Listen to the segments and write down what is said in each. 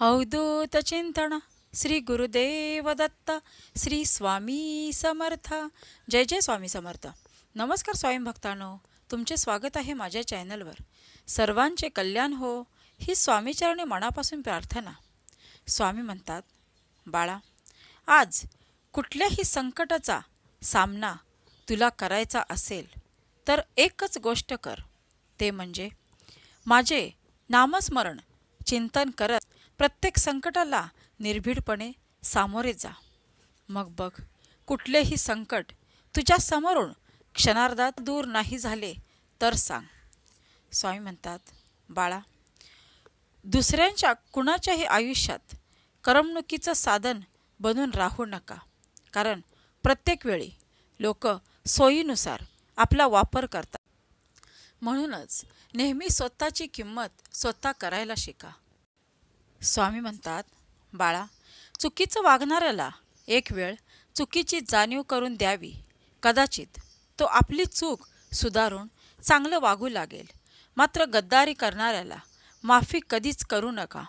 अवधूत चिंतन श्री गुरुदेव दत्त श्री स्वामी समर्थ जय जय स्वामी समर्थ नमस्कार स्वामी भक्तांनो तुमचे स्वागत आहे माझ्या चॅनलवर सर्वांचे कल्याण हो ही स्वामीचरणी मनापासून प्रार्थना स्वामी म्हणतात बाळा आज कुठल्याही संकटाचा सामना तुला करायचा असेल तर एकच गोष्ट कर ते म्हणजे माझे नामस्मरण चिंतन करत प्रत्येक संकटाला निर्भीडपणे सामोरे जा. मग बघ कुठलेही संकट तुझ्या समोरून क्षणार्धात दूर नाही झाले तर सांग. स्वामी म्हणतात बाळा दुसऱ्यांच्या कुणाच्याही आयुष्यात करमणुकीचं साधन बनून राहू नका. कारण प्रत्येक वेळी लोक सोयीनुसार आपला वापर करतात. म्हणूनच नेहमी स्वतःची किंमत स्वतः करायला शिका. स्वामी म्हणतात बाळा चुकीचं वागणाऱ्याला एक वेळ चुकीची जाणीव करून द्यावी. कदाचित तो आपली चूक सुधारून चांगलं वागू लागेल. मात्र गद्दारी करणाऱ्याला माफी कधीच करू नका.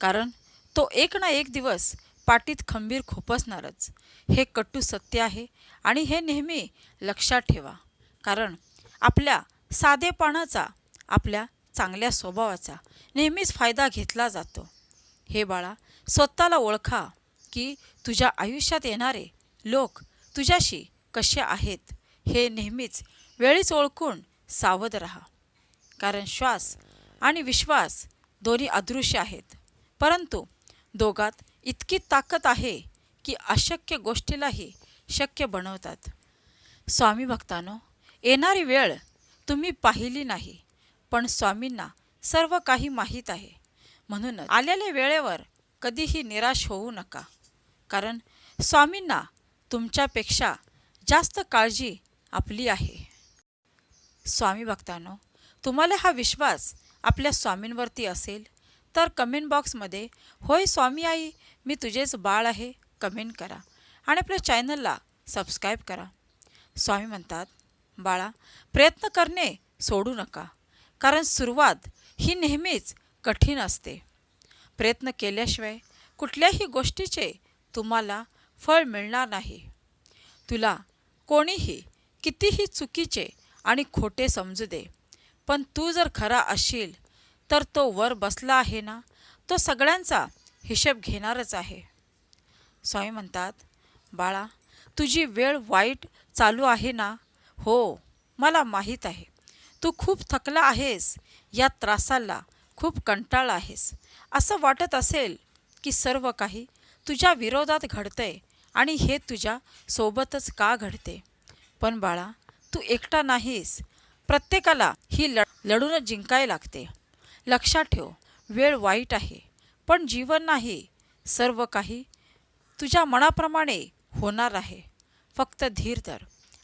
कारण तो एक ना एक दिवस पाटीत खंबीर खोपसणारच. हे कटू सत्य आहे आणि हे नेहमी लक्षात ठेवा. कारण आपल्या साधेपणाचा आपल्या चांगल्या स्वभावाचा नेहमीच फायदा घेतला जातो. हे बाळा स्वतःला ओळखा की तुझ्या आयुष्यात येणारे लोक तुझ्याशी कसे आहेत हे नेहमीच वेळीच ओळखून सावध राहा. कारण श्वास आणि विश्वास दोन्ही अदृश्य आहेत. परंतु दोघात इतकी ताकद आहे की अशक्य गोष्टीलाही शक्य बनवतात. स्वामी भक्तानो येणारी वेळ तुम्ही पाहिली नाही पण स्वामींना सर्व काही माहीत आहे. म्हणून आलेल्या वेळेवर कधीही निराश होऊ नका. कारण स्वामींना तुमच्यापेक्षा जास्त काळजी आपली आहे. स्वामी भक्तांनो तुम्हाला हा विश्वास आपल्या स्वामींवरती असेल तर कमेंट बॉक्समध्ये होय स्वामी आई मी तुझेच बाळ आहे कमेंट करा आणि आपल्या चॅनलला सबस्क्राईब करा. स्वामी म्हणतात बाळा प्रयत्न करणे सोडू नका कारण सुरुवात ही नेहमीच कठीण असते. प्रयत्न केल्याशिवाय कुठल्याही गोष्टीचे तुम्हाला फळ मिळणार नाही. तुला कोणीही कितीही चुकीचे आणि खोटे समजू दे पण तू जर खरा असशील तर तो वर बसला आहे ना तो सगळ्यांचा हिशेब घेणारच आहे. स्वामी म्हणतात बाळा तुझी वेळ वाईट चालू आहे ना? हो मला माहीत आहे. तू खूप थकला आहेस या त्रासाला खूप कंटाळ आहेस. असं वाटत असेल की सर्व काही तुझ्या विरोधात घडतंय आणि हे तुझ्या सोबतच का घडते? पण बाळा तू एकटा नाहीस. प्रत्येकाला ही लढ लढून जिंकाय लागते. लक्षात ठेव वेळ वाईट आहे. पण जीवन नाही. सर्व काही तुझ्या मनाप्रमाणे होणार आहे. फक्त धीर धर.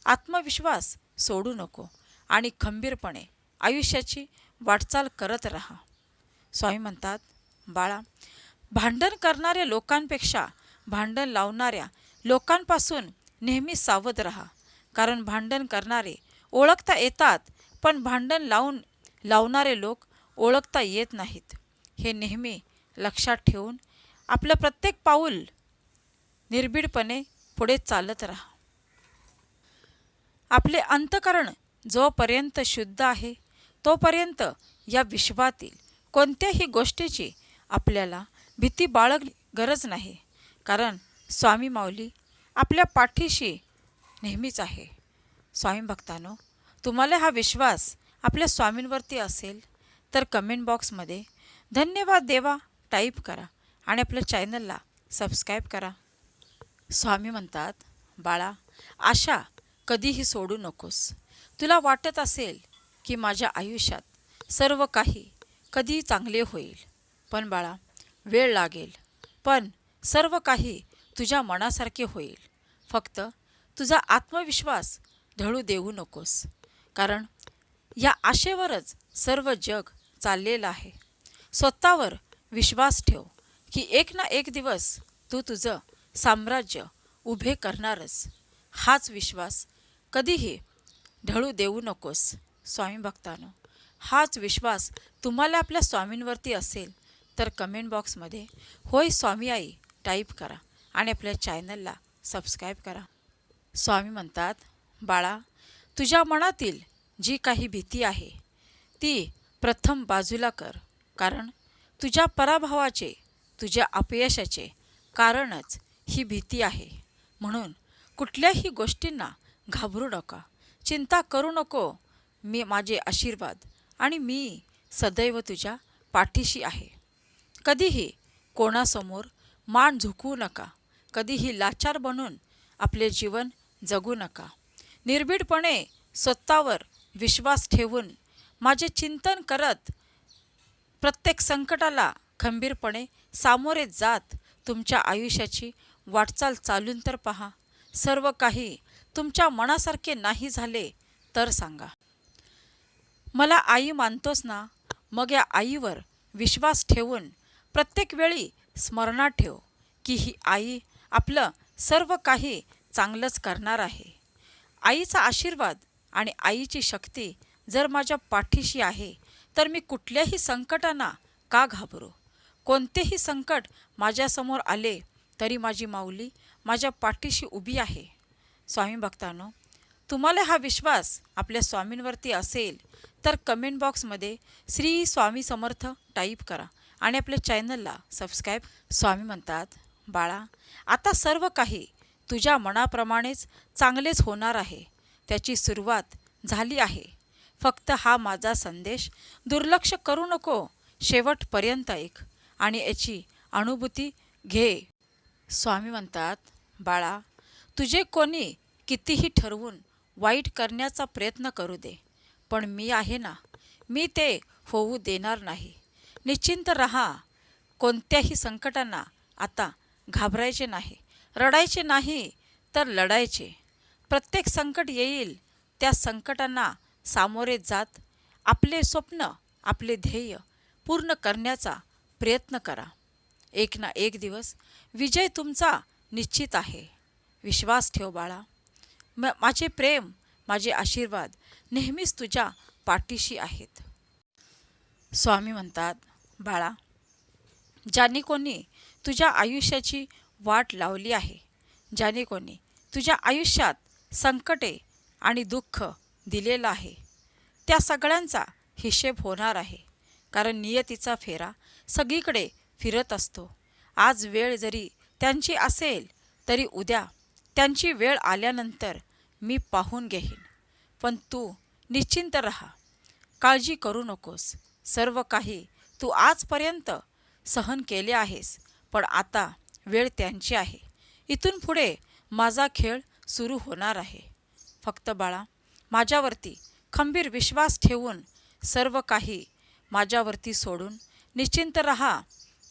आत्मविश्वास सोडू नको आणि खंबीरपणे आयुष्याची वाटचाल करत राहा. स्वामी म्हणतात बाळा भांडण करणाऱ्या लोकांपेक्षा भांडण लावणाऱ्या लोकांपासून नेहमी सावध राहा. कारण भांडण करणारे ओळखता येतात पण भांडण लावून लावणारे लोक ओळखता येत नाहीत. हे नेहमी लक्षात ठेवून आपलं प्रत्येक पाऊल निर्भीडपणे पुढे चालत राहा. आपले अंतकरण जोपर्यंत शुद्ध आहे तोपर्यंत या विश्वातील कोणत्याही गोष्टीची आपल्याला भीती बाळग गरज नाही. कारण स्वामी माऊली आपल्या पाठीशी नेहमीच आहे. स्वामी भक्तानो तुम्हाला हा विश्वास आपल्या स्वामींवरती असेल तर कमेंट बॉक्समध्ये धन्यवाद देवा टाईप करा आणि आपल्या चॅनलला सबस्क्राईब करा. स्वामी म्हणतात बाळा आशा कधीही सोडू नकोस. तुला वाटत असेल की माझ्या आयुष्यात सर्व काही कधी चांगले होईल. पण बाळा वेळ लागेल. पण सर्व काही तुझ्या मनासारखे होईल. फक्त तुझा आत्मविश्वास ढळू देऊ नकोस. कारण या आशेवरच सर्व जग चाललेलं आहे. स्वतःवर विश्वास ठेव की एक ना एक दिवस तू तुझं साम्राज्य उभे करणारच. हाच विश्वास कधीही ढळू देऊ नकोस स्वामी भक्तानो. हाच विश्वास तुम्हाला आपल्या स्वामींवरती असेल तर कमेंट बॉक्समध्ये होय स्वामी आई टाईप करा आणि आपल्या चॅनलला सबस्क्राईब करा. स्वामी म्हणतात बाळा तुझ्या मनातील जी काही भीती आहे ती प्रथम बाजूला कर कारण तुझ्या पराभवाचे तुझ्या अपयशाचे कारणच ही भीती आहे. म्हणून कुठल्याही गोष्टींना घाबरू नका. चिंता करू नको. मी माझे आशीर्वाद आणि मी सदैव तुझ्या पाठीशी आहे. कधीही कोणासमोर मान झुकवू नका. कधीही लाचार बनून आपले जीवन जगू नका. निर्भीडपणे स्वतःवर विश्वास ठेवून माझे चिंतन करत प्रत्येक संकटाला खंबीरपणे सामोरे जात तुमच्या आयुष्याची वाटचाल चालून तर पहा. सर्व काही तुमच्या मनासारखे नाही झाले तर सांगा. मला आई मानतोस ना? मग या आईवर विश्वास ठेवून प्रत्येक वेळी स्मरणात ठेव की ही आई आपलं सर्व काही चांगलंच करणार आहे. आईचा आशीर्वाद आणि आईची शक्ती जर माझ्या पाठीशी आहे तर मी कुठल्याही संकटांना का घाबरू? कोणतेही संकट माझ्यासमोर आले तरी माझी माऊली माझ्या पाठीशी उभी आहे. स्वामी भक्तांनो तुम्हाला हा विश्वास आपल्या स्वामींवरती असेल तर कमेंट बॉक्समध्ये श्री स्वामी समर्थ टाईप करा आणि आपल्या चॅनलला सबस्क्राईब स्वामी म्हणतात. बाळा आता सर्व काही तुझ्या मनाप्रमाणेच चांगलेच होणार आहे. त्याची सुरुवात झाली आहे. फक्त हा माझा संदेश दुर्लक्ष करू नको. शेवटपर्यंत ऐक आणि याची अनुभूती घे. स्वामी म्हणतात बाळा तुझे कोणी कितीही ठरवून वाईट करण्याचा प्रयत्न करू दे. पण मी आहे ना मी ते होऊ देणार नाही. निश्चिंत रहा. कोणत्याही संकटांना आता घाबरायचे नाही. रडायचे नाही तर लढायचे. प्रत्येक संकट येईल त्या संकटांना सामोरे जात आपले स्वप्न आपले ध्येय पूर्ण करण्याचा प्रयत्न करा. एक ना एक दिवस विजय तुमचा निश्चित आहे. विश्वास ठेव बाळा. म माझे प्रेम माझे आशीर्वाद नेहमीच तुझ्या पाठीशी आहेत. स्वामी म्हणतात बाळा ज्याने कोणी तुझ्या आयुष्याची वाट लावली आहे ज्याने कोणी तुझ्या आयुष्यात संकटे आणि दुःख दिलेलं आहे त्या सगळ्यांचा हिशेब होणार आहे कारण नियतीचा फेरा सगळीकडे फिरत असतो. आज वेळ जरी त्यांची असेल तरी उद्या त्यांची वेळ आल्यानंतर मी पाहून घेईन. पण तू निश्चिंत रहा. काळजी करू नकोस. सर्व काही तू आजपर्यंत सहन केले आहेस पण आता वेळ त्यांची आहे. इथून पुढे माझा खेळ सुरू होणार आहे. फक्त बाळा माझ्यावरती खंबीर विश्वास ठेवून सर्व काही माझ्यावरती सोडून निश्चिंत रहा.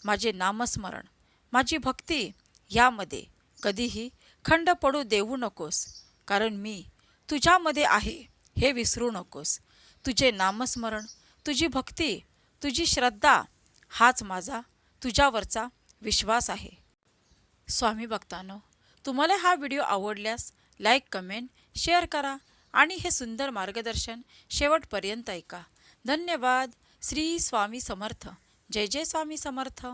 माझे नामस्मरण माझी भक्ती यामध्ये कधीही खंड पडू देऊ नकोस कारण मी तुझ्यामध्ये आहे हे विसरू नकोस. तुझे नामस्मरण तुझी भक्ती तुझी श्रद्धा हाच माझा तुझ्यावरचा विश्वास आहे. स्वामी भक्तांनो तुम्हाला हा व्हिडिओ आवडल्यास लाईक कमेंट शेअर करा आणि हे सुंदर मार्गदर्शन शेवटपर्यंत ऐका. धन्यवाद. श्री स्वामी समर्थ. जय जय स्वामी समर्थ.